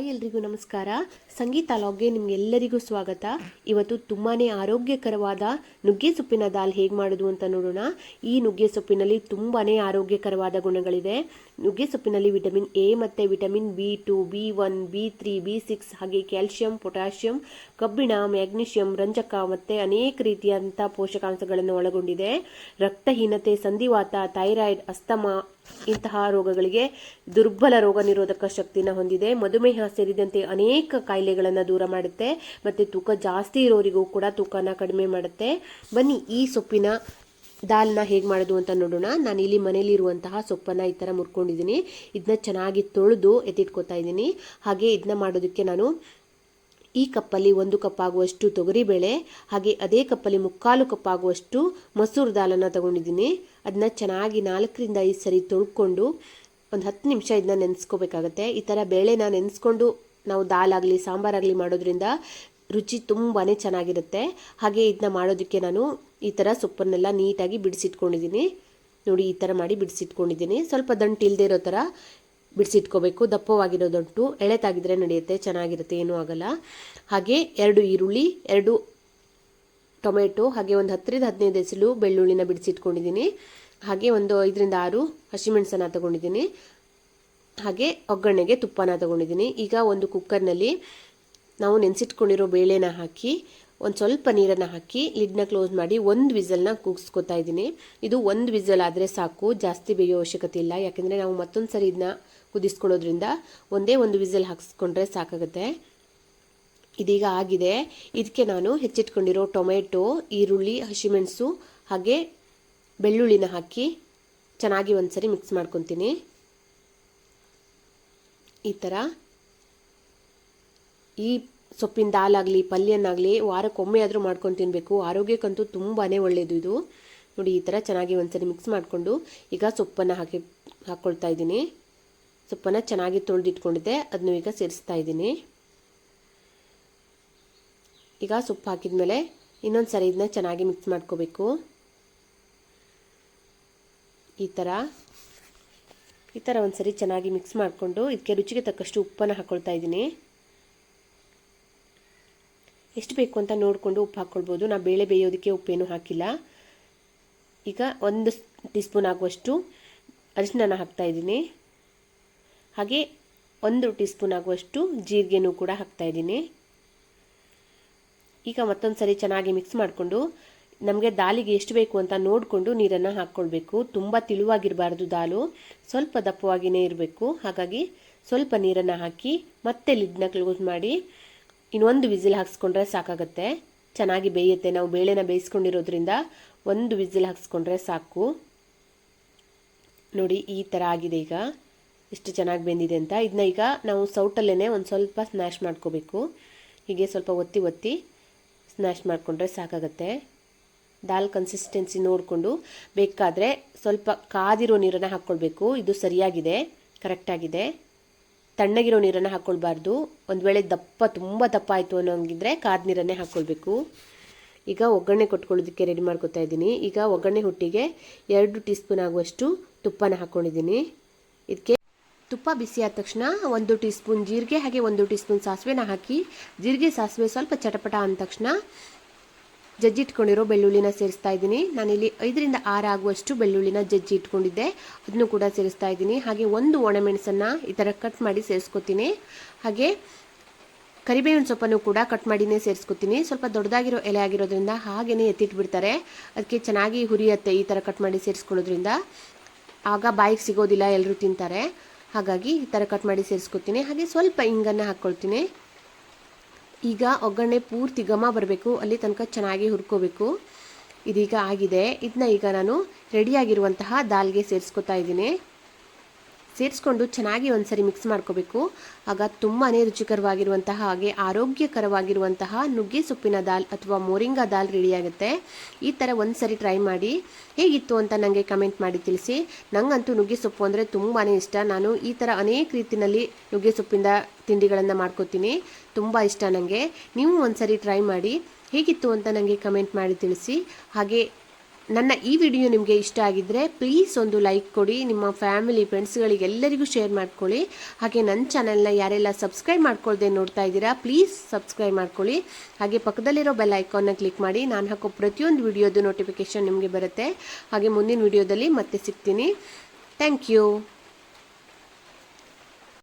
Hi ಎಲ್ರಿಗೂ ನಮಸ್ಕಾರ. ಸಂಗೀತ ಲಾಗ್ಗೆ ನಿಮ್ಗೆಲ್ಲರಿಗೂ ಸ್ವಾಗತ. ಇವತ್ತು ತುಂಬಾ ಆರೋಗ್ಯಕರವಾದ ನುಗ್ಗೆ ಸೊಪ್ಪಿನ ದಾಲ್ ಹೇಗೆ ಮಾಡೋದು ಅಂತ ನೋಡೋಣ. ಈ ನುಗ್ಗೆ ಸೊಪ್ಪಿನಲ್ಲಿ ತುಂಬಾ ಆರೋಗ್ಯಕರವಾದ ಗುಣಗಳಿದೆ. ನುಗ್ಗೆ ಸೊಪ್ಪಿನಲ್ಲಿ ವಿಟಮಿನ್ ಎ ಮತ್ತು vitamin B two, B one, B three B six ಹಾಗೆ ಕ್ಯಾಲ್ಶಿಯಂ, ಪೊಟ್ಯಾಷಿಯಂ, ಕಬ್ಬಿಣ, ಮ್ಯಾಗ್ನೀಷಿಯಂ, ರಂಜಕ ಮತ್ತು ಅನೇಕ ರೀತಿಯಾದಂಥ ಪೋಷಕಾಂಶಗಳನ್ನು ಒಳಗೊಂಡಿದೆ. ರಕ್ತಹೀನತೆ, ಸಂಧಿವಾತ, ಥೈರಾಯ್ಡ್, ಅಸ್ತಮಾ ಇಂತಹ ರೋಗಗಳಿಗೆ ದುರ್ಬಲ ರೋಗ ನಿರೋಧಕ ಶಕ್ತಿನ ಹೊಂದಿದೆ. ಮಧುಮೇಹ ಸೇರಿದಂತೆ ಅನೇಕ ಕಾಯಿಲೆಗಳನ್ನು ದೂರ ಮಾಡುತ್ತೆ. ಮತ್ತು ತೂಕ ಜಾಸ್ತಿ ಇರೋರಿಗೂ ಕೂಡ ತೂಕನ ಕಡಿಮೆ ಮಾಡುತ್ತೆ. ಬನ್ನಿ, ಈ ಸೊಪ್ಪಿನ ದಾಲ್ನ ಹೇಗೆ ಮಾಡೋದು ಅಂತ ನೋಡೋಣ. ನಾನು ಇಲ್ಲಿ ಮನೇಲಿರುವಂತಹ ಸೊಪ್ಪನ್ನು ಈ ಥರ ಮುರ್ಕೊಂಡಿದ್ದೀನಿ. ಇದನ್ನ ಚೆನ್ನಾಗಿ ತೊಳೆದು ಎತ್ತಿಟ್ಕೋತಾ ಇದ್ದೀನಿ. ಹಾಗೆ ಇದನ್ನ ಮಾಡೋದಕ್ಕೆ ನಾನು ಈ ಕಪ್ಪಲ್ಲಿ ಒಂದು ಕಪ್ ಆಗುವಷ್ಟು ತೊಗರಿಬೇಳೆ ಹಾಗೆ ಅದೇ ಕಪ್ಪಲ್ಲಿ ಮುಕ್ಕಾಲು ಕಪ್ ಆಗುವಷ್ಟು ಮಸೂರು ದಾಲನ್ನು ತಗೊಂಡಿದ್ದೀನಿ. ಅದನ್ನ ಚೆನ್ನಾಗಿ ನಾಲ್ಕರಿಂದ ಐದು ಸರಿ ತೊಳ್ಕೊಂಡು ಒಂದು ಹತ್ತು ನಿಮಿಷ ಇದನ್ನ ನೆನೆಸ್ಕೋಬೇಕಾಗತ್ತೆ. ಈ ಥರ ಬೇಳೆನ ನೆನೆಸ್ಕೊಂಡು ನಾವು ದಾಲಾಗಲಿ, ಸಾಂಬಾರಾಗಲಿ ಮಾಡೋದ್ರಿಂದ ರುಚಿ ತುಂಬಾ ಚೆನ್ನಾಗಿರುತ್ತೆ. ಹಾಗೆ ಇದನ್ನ ಮಾಡೋದಕ್ಕೆ ನಾನು ಈ ಥರ ಸೊಪ್ಪನ್ನೆಲ್ಲ ನೀಟಾಗಿ ಬಿಡಿಸಿಟ್ಕೊಂಡಿದ್ದೀನಿ. ನೋಡಿ, ಈ ಥರ ಮಾಡಿ ಬಿಡಿಸಿಟ್ಕೊಂಡಿದ್ದೀನಿ. ಸ್ವಲ್ಪ ದಂಟು ಇಲ್ಲದೆ ಇರೋ ಥರ ಬಿಡಿಸಿಟ್ಕೋಬೇಕು. ದಪ್ಪವಾಗಿರೋದುಂಟು ಎಳೆ ತಾಗಿದ್ರೆ ನಡೆಯುತ್ತೆ, ಚೆನ್ನಾಗಿರುತ್ತೆ, ಏನೂ ಆಗಲ್ಲ. ಹಾಗೆ ಎರಡು ಈರುಳ್ಳಿ, ಎರಡು ಟೊಮೆಟೊ, ಹಾಗೆ ಒಂದು ಹತ್ತರಿಂದ ಹದಿನೈದು ಎಸಲು ಬೆಳ್ಳುಳ್ಳಿನ ಬಿಡಿಸಿಟ್ಕೊಂಡಿದ್ದೀನಿ. ಹಾಗೆ ಒಂದು ಐದರಿಂದ ಆರು ಹಸಿಮೆಣಸನ್ನು ತಗೊಂಡಿದ್ದೀನಿ. ಹಾಗೆ ಒಗ್ಗರಣೆಗೆ ತುಪ್ಪನ ತಗೊಂಡಿದ್ದೀನಿ. ಈಗ ಒಂದು ಕುಕ್ಕರ್ನಲ್ಲಿ ನಾವು ನೆನೆಸಿಟ್ಕೊಂಡಿರೋ ಬೇಳೆನ ಹಾಕಿ, ಒಂದು ಸ್ವಲ್ಪ ನೀರನ್ನು ಹಾಕಿ, ಲಿಡ್ನ ಕ್ಲೋಸ್ ಮಾಡಿ ಒಂದು ವಿಸಲ್ನ ಕೂಗಿಸ್ಕೊತಾ ಇದ್ದೀನಿ. ಇದು ಒಂದು ವಿಸಲ್ ಆದರೆ ಸಾಕು, ಜಾಸ್ತಿ ಬೇಯೋ ಅವಶ್ಯಕತೆ ಇಲ್ಲ. ಯಾಕೆಂದರೆ ನಾವು ಮತ್ತೊಂದು ಸರಿ ಇದನ್ನ ಕುದಿಸ್ಕೊಳ್ಳೋದ್ರಿಂದ ಒಂದೇ ಒಂದು ವಿಸಲ್ ಹಾಕಿಸ್ಕೊಂಡ್ರೆ ಸಾಕಾಗುತ್ತೆ. ಇದೀಗ ಆಗಿದೆ. ಇದಕ್ಕೆ ನಾನು ಹೆಚ್ಚಿಟ್ಕೊಂಡಿರೋ ಟೊಮೆಟೊ, ಈರುಳ್ಳಿ, ಹಸಿಮೆಣಸು ಹಾಗೆ ಬೆಳ್ಳುಳ್ಳಿನ ಹಾಕಿ ಚೆನ್ನಾಗಿ ಒಂದ್ಸರಿ ಮಿಕ್ಸ್ ಮಾಡ್ಕೊತೀನಿ. ಈ ಥರ ಈ ಸೊಪ್ಪಿನ ದಾಲಾಗಲಿ ಪಲ್ಯನಾಗಲಿ ವಾರಕ್ಕೊಮ್ಮೆ ಆದರೂ ಮಾಡ್ಕೊಂಡು ತಿನ್ನಬೇಕು ಆರೋಗ್ಯಕ್ಕಂತೂ ತುಂಬಾ ಒಳ್ಳೆಯದು ಇದು. ನೋಡಿ, ಈ ಥರ ಚೆನ್ನಾಗಿ ಒಂದ್ಸರಿ ಮಿಕ್ಸ್ ಮಾಡಿಕೊಂಡು ಈಗ ಸೊಪ್ಪನ್ನು ಹಾಕಿ ಹಾಕ್ಕೊಳ್ತಾ ಇದ್ದೀನಿ. ಸೊಪ್ಪನ್ನು ಚೆನ್ನಾಗಿ ತೊಳೆದಿಟ್ಕೊಂಡಿದ್ದೆ. ಅದನ್ನು ಈಗ ಸೇರಿಸ್ತಾ ಇದ್ದೀನಿ. ಈಗ ಸೊಪ್ಪು ಹಾಕಿದ್ಮೇಲೆ ಇನ್ನೊಂದು ಸರಿ ಇದನ್ನ ಚೆನ್ನಾಗಿ ಮಿಕ್ಸ್ ಮಾಡ್ಕೋಬೇಕು. ಈ ಥರ ಈ ಥರ ಒಂದು ಸರಿ ಚೆನ್ನಾಗಿ ಮಿಕ್ಸ್ ಮಾಡಿಕೊಂಡು ಇದಕ್ಕೆ ರುಚಿಗೆ ತಕ್ಕಷ್ಟು ಉಪ್ಪನ್ನು ಹಾಕ್ಕೊಳ್ತಾ ಇದ್ದೀನಿ. ಎಷ್ಟು ಬೇಕು ಅಂತ ನೋಡಿಕೊಂಡು ಉಪ್ಪು ಹಾಕ್ಕೊಳ್ಬೋದು ನಾ ಬೇಳೆ ಬೇಯೋದಕ್ಕೆ ಉಪ್ಪೇನು ಹಾಕಿಲ್ಲ. ಈಗ ಒಂದು ಟೀ ಸ್ಪೂನ್ ಆಗುವಷ್ಟು ಅರಿಶಿನ ಹಾಕ್ತಾ ಇದ್ದೀನಿ. ಹಾಗೆ ಒಂದು ಟೀ ಸ್ಪೂನ್ ಆಗುವಷ್ಟು ಜೀರಿಗೆನೂ ಕೂಡ ಹಾಕ್ತಾ ಇದ್ದೀನಿ. ಈಗ ಮತ್ತೊಂದು ಸರಿ ಚೆನ್ನಾಗಿ ಮಿಕ್ಸ್ ಮಾಡಿಕೊಂಡು ನಮಗೆ ದಾಲಿಗೆ ಎಷ್ಟು ಬೇಕು ಅಂತ ನೋಡಿಕೊಂಡು ನೀರನ್ನು ಹಾಕ್ಕೊಳ್ಬೇಕು. ತುಂಬ ತಿಳುವಾಗಿರಬಾರ್ದು ದಾಲು. ಸ್ವಲ್ಪ ದಪ್ಪವಾಗಿಯೇ ಇರಬೇಕು. ಹಾಗಾಗಿ ಸ್ವಲ್ಪ ನೀರನ್ನು ಹಾಕಿ ಮತ್ತೆ ಲಿಡ್ನ ಕ್ಲೋಸ್ ಮಾಡಿ ಇನ್ನೊಂದು ವಿಸಿಲ್ ಹಾಕ್ಸ್ಕೊಂಡ್ರೆ ಸಾಕಾಗತ್ತೆ. ಚೆನ್ನಾಗಿ ಬೇಯುತ್ತೆ. ನಾವು ಬೇಳೆನ ಬೇಯಿಸ್ಕೊಂಡಿರೋದ್ರಿಂದ ಒಂದು ವಿಸಿಲ್ ಹಾಕ್ಸ್ಕೊಂಡ್ರೆ ಸಾಕು. ನೋಡಿ ಈ ಥರ ಆಗಿದೆ ಈಗ. ಎಷ್ಟು ಚೆನ್ನಾಗಿ ಬೆಂದಿದೆ ಅಂತ. ಇದನ್ನ ಈಗ ನಾವು ಸೌಟಲ್ಲೇ ಒಂದು ಸ್ವಲ್ಪ ಸ್ನ್ಯಾಶ್ ಮಾಡ್ಕೋಬೇಕು. ಹೀಗೆ ಸ್ವಲ್ಪ ಒತ್ತಿ ಒತ್ತಿ ಸ್ನ್ಯಾಶ್ ಮಾಡಿಕೊಂಡ್ರೆ ಸಾಕಾಗತ್ತೆ. ದಾಲ್ ಕನ್ಸಿಸ್ಟೆನ್ಸಿ ನೋಡಿಕೊಂಡು ಬೇಕಾದರೆ ಸ್ವಲ್ಪ ಕಾದಿರೋ ನೀರನ್ನು ಹಾಕ್ಕೊಳ್ಬೇಕು. ಇದು ಸರಿಯಾಗಿದೆ ಕರೆಕ್ಟಾಗಿದೆ ತಣ್ಣಗಿರೋ ನೀರನ್ನು ಹಾಕ್ಕೊಳ್ಬಾರ್ದು. ಒಂದು ವೇಳೆ ದಪ್ಪ, ತುಂಬ ದಪ್ಪ ಆಯಿತು ಅನ್ನೋಂಗಿದ್ರೆ ಕಾದ ನೀರನ್ನೇ ಹಾಕ್ಕೊಳ್ಬೇಕು. ಈಗ ಒಗ್ಗರಣೆ ಕೊಟ್ಕೊಳ್ಳೋದಕ್ಕೆ ರೆಡಿ ಮಾಡ್ಕೊತಾ ಇದ್ದೀನಿ. ಈಗ ಒಗ್ಗರಣೆ ಹುಟ್ಟಿಗೆ ಎರಡು ಟೀ ಸ್ಪೂನ್ ಆಗುವಷ್ಟು ತುಪ್ಪನ ಹಾಕ್ಕೊಂಡಿದ್ದೀನಿ ಇದಕ್ಕೆ ತುಪ್ಪ ಬಿಸಿ ಆದ ತಕ್ಷಣ ಒಂದು ಟೀ ಸ್ಪೂನ್ ಜೀರಿಗೆ ಹಾಗೆ ಒಂದು ಟೀ ಸ್ಪೂನ್ ಸಾಸಿವೆನ ಹಾಕಿ ಜೀರಿಗೆ ಸಾಸಿವೆ ಸ್ವಲ್ಪ ಚಟಪಟ ಅಂದ ತಕ್ಷಣ ಜಜ್ಜಿ ಇಟ್ಕೊಂಡಿರೋ ಬೆಳ್ಳುಳ್ಳಿನ ಸೇರಿಸ್ತಾ ಇದ್ದೀನಿ. ನಾನಿಲ್ಲಿ ಐದರಿಂದ ಆರು ಆಗುವಷ್ಟು ಬೆಳ್ಳುಳ್ಳಿನ ಜಜ್ಜಿ ಇಟ್ಕೊಂಡಿದ್ದೆ. ಅದನ್ನು ಕೂಡ ಸೇರಿಸ್ತಾ ಇದ್ದೀನಿ. ಹಾಗೆ ಒಂದು ಒಣಮೆಣಸನ್ನು ಈ ಥರ ಕಟ್ ಮಾಡಿ ಸೇರಿಸ್ಕೊತೀನಿ. ಹಾಗೆ ಕರಿಬೇವಿನ ಸೊಪ್ಪನ್ನು ಕೂಡ ಕಟ್ ಮಾಡಿನೇ ಸೇರಿಸ್ಕೊತೀನಿ. ಸ್ವಲ್ಪ ದೊಡ್ಡದಾಗಿರೋ ಎಲೆ ಆಗಿರೋದ್ರಿಂದ ಹಾಗೆಯೇ ಎತ್ತಿಟ್ಬಿಡ್ತಾರೆ. ಅದಕ್ಕೆ ಚೆನ್ನಾಗಿ ಹುರಿಯತ್ತೆ ಈ ಥರ ಕಟ್ ಮಾಡಿ ಸೇರಿಸ್ಕೊಳ್ಳೋದ್ರಿಂದ. ಆಗ ಬಾಯಿಗೆ ಸಿಗೋದಿಲ್ಲ ಎಲ್ಲರೂ ತಿಂತಾರೆ. ಹಾಗಾಗಿ ಈ ಥರ ಕಟ್ ಮಾಡಿ ಸೇರಿಸ್ಕೊತೀನಿ. ಹಾಗೆ ಸ್ವಲ್ಪ ಇಂಗನ್ನು ಹಾಕ್ಕೊಳ್ತೀನಿ ಈಗ ಒಗ್ಗರಣೆ ಪೂರ್ತಿ ಘಮ ಬರಬೇಕು. ಅಲ್ಲಿ ತನಕ ಚೆನ್ನಾಗಿ ಹುರ್ಕೋಬೇಕು. ಇದೀಗ ಆಗಿದೆ. ಇದನ್ನ ಈಗ ನಾನು ರೆಡಿಯಾಗಿರುವಂತಹ ದಾಲ್ಗೆ ಸೇರಿಸ್ಕೊತಾ ಇದ್ದೀನಿ. ಸೇರಿಸ್ಕೊಂಡು ಚೆನ್ನಾಗಿ ಒಂದ್ಸರಿ ಮಿಕ್ಸ್ ಮಾಡ್ಕೋಬೇಕು. ಆಗ ತುಂಬಾ ರುಚಿಕರವಾಗಿರುವಂತಹ ಹಾಗೆ ಆರೋಗ್ಯಕರವಾಗಿರುವಂತಹ ನುಗ್ಗೆ ಸೊಪ್ಪಿನ ದಾಲ್ ಅಥವಾ ಮೋರಿಂಗಾ ದಾಲ್ ರೆಡಿಯಾಗುತ್ತೆ ಈ ಥರ ಒಂದ್ಸರಿ ಟ್ರೈ ಮಾಡಿ ಹೇಗಿತ್ತು ಅಂತ ನನಗೆ ಕಮೆಂಟ್ ಮಾಡಿ ತಿಳಿಸಿ. ನನಗಂತೂ ನುಗ್ಗೆ ಸೊಪ್ಪು ಅಂದರೆ ತುಂಬಾ ಇಷ್ಟ. ನಾನು ಈ ಥರ ಅನೇಕ ರೀತಿಯಲ್ಲಿ ನುಗ್ಗೆ ಸೊಪ್ಪಿಂದ ತಿಂಡಿಗಳನ್ನು ಮಾಡ್ಕೋತೀನಿ. ತುಂಬ ಇಷ್ಟ ನನಗೆ ನೀವು ಒಂದ್ಸರಿ ಟ್ರೈ ಮಾಡಿ ಹೇಗಿತ್ತು ಅಂತ ನನಗೆ ಕಮೆಂಟ್ ಮಾಡಿ ತಿಳಿಸಿ. ಹಾಗೆ ನನ್ನ ಈ ವಿಡಿಯೋ ನಿಮಗೆ ಇಷ್ಟ ಆಗಿದ್ದರೆ ಪ್ಲೀಸ್ ಒಂದು ಲೈಕ್ ಕೊಡಿ. ನಿಮ್ಮ ಫ್ಯಾಮಿಲಿ ಫ್ರೆಂಡ್ಸ್ಗಳಿಗೆ ಎಲ್ಲರಿಗೂ ಶೇರ್ ಮಾಡ್ಕೊಳ್ಳಿ. ಹಾಗೆ ನನ್ನ ಚಾನೆಲ್ನ ಯಾರೆಲ್ಲ ಸಬ್ಸ್ಕ್ರೈಬ್ ಮಾಡ್ಕೊಳ್ದೆ ನೋಡ್ತಾ ಇದ್ದೀರಾ ಪ್ಲೀಸ್ ಸಬ್ಸ್ಕ್ರೈಬ್ ಮಾಡ್ಕೊಳ್ಳಿ. ಹಾಗೆ ಪಕ್ಕದಲ್ಲಿರೋ ಬೆಲ್ ಐಕಾನ್ನ ಕ್ಲಿಕ್ ಮಾಡಿ. ನಾನು ಹಾಕೋ ಪ್ರತಿಯೊಂದು ವಿಡಿಯೋದು ನೋಟಿಫಿಕೇಷನ್ ನಿಮಗೆ ಬರುತ್ತೆ. ಹಾಗೆ ಮುಂದಿನ ವಿಡಿಯೋದಲ್ಲಿ ಮತ್ತೆ ಸಿಗ್ತೀನಿ. Thank you